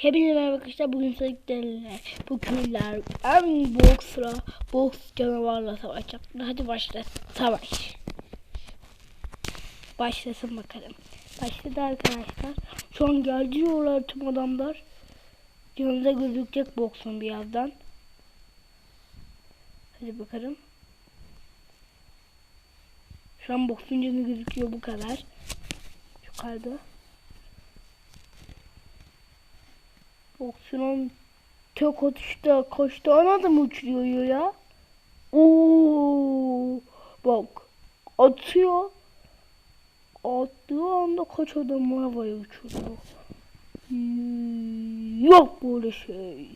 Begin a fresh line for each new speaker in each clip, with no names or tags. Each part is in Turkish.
Hepinize merhaba arkadaşlar. Bugün sevdiklerle bu köylüler en boks sıra boks canavarla savaş yaptılar. Hadi başla. Savaş. Başlasın bakalım. Başladı arkadaşlar. Şu an geliyorlar tüm adamlar. Yanında gözükecek boksun birazdan. Hadi bakalım. Şu an boksun canı gözüküyor bu kadar. Yukarıda. Boksunun tek atışta kaç tane adam uçuruyor ya? Oo, bak atıyor. Attığı anda kaç adam havaya uçuruyor. Yok böyle şey.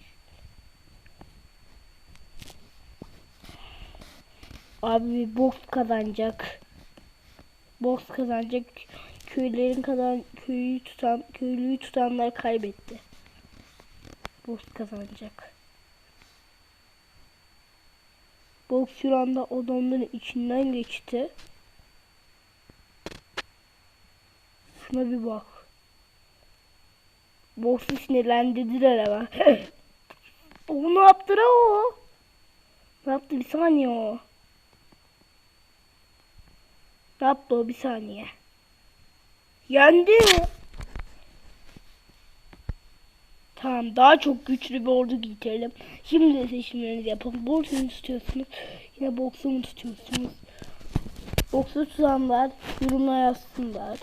Abi boks kazanacak. Boks kazanacak. Köylerin kazan köyü tutan köylüyü tutanlar kaybetti. Boks kazanacak. Boks şu anda adamların içinden geçti. Şuna bir bak. Boksu sinirlendirdiler ama. o ne yaptı la o? Ne yaptı bir saniye o. Ne yaptı o bir saniye. Yendi. Tamam daha çok güçlü bir ordu getirelim. Şimdi de seçimlerinizi yapalım. Mu tutuyorsunuz? Yine boksu tutuyorsunuz? Boksu tutanlar yorumlara yazsınlar.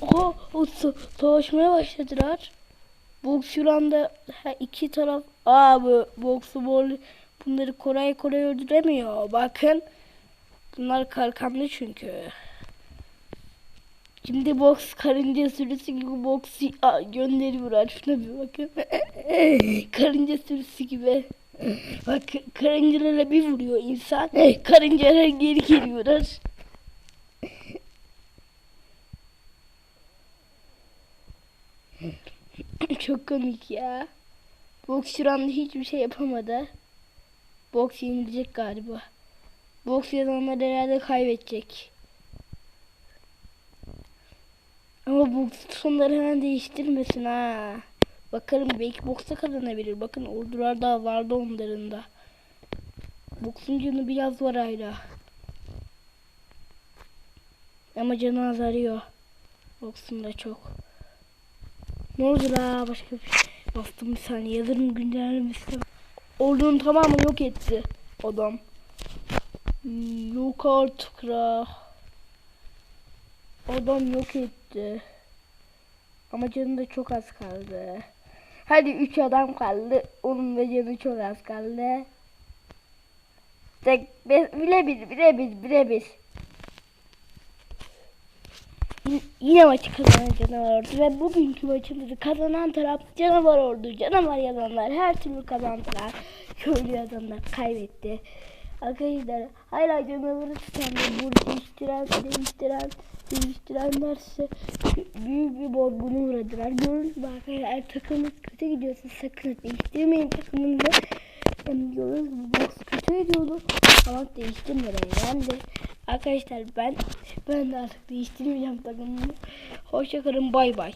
Oha o sa- savaşmaya başladılar. Boks şu anda her iki taraf aa bu boksu bol bunları kolay kolay öldüremiyor. Bakın bunlar kalkanlı çünkü. Şimdi boks karınca sürüsü gibi Aa, gönderiyorlar. Şuna bir bakın. karınca sürüsü gibi. Bak karıncalara bir vuruyor insan. Karıncalar geri geliyorlar. Çok komik ya. Boks şu anda hiçbir şey yapamadı. Boks yenilecek galiba. Boks yazanlar herhalde kaybedecek. Ama bu sonları hemen değiştirmesin ha. Bakalım belki boksa kazanabilir. Bakın ordular daha vardı onların da. Boksun canı biraz var hala. Ama canı azalıyor. Boksun da çok. Ne oldu la başka bir şey. Bastım bir saniye yazarım güncellemesi. Ordunun tamamını yok etti adam. Yok artık la. Adam yok etti. Ama canı da çok az kaldı. Hadi 3 adam kaldı. Onun da canı çok az kaldı. Tek be- birebir birebir birebir. Y- Yine maçı kazanan canavar ordu ve bugünkü maçımızı kazanan taraf canavar ordu. Canavar yalanlar her türlü kazandılar. Köylü adamlar kaybetti. Arkadaşlar hala canavarı tutanlar bu değiştiren değiştiren değiştirenlerse büyük bir bozgunu uğradılar. Gördüğünüz gibi arkadaşlar takımınız kötü gidiyorsa sakın değiştirmeyin takımınızı. Yani gördüğünüz gibi box kötü gidiyordu ama değiştirmeden yendi. Arkadaşlar ben ben de artık değiştirmeyeceğim takımımı. Hoşçakalın bay bay.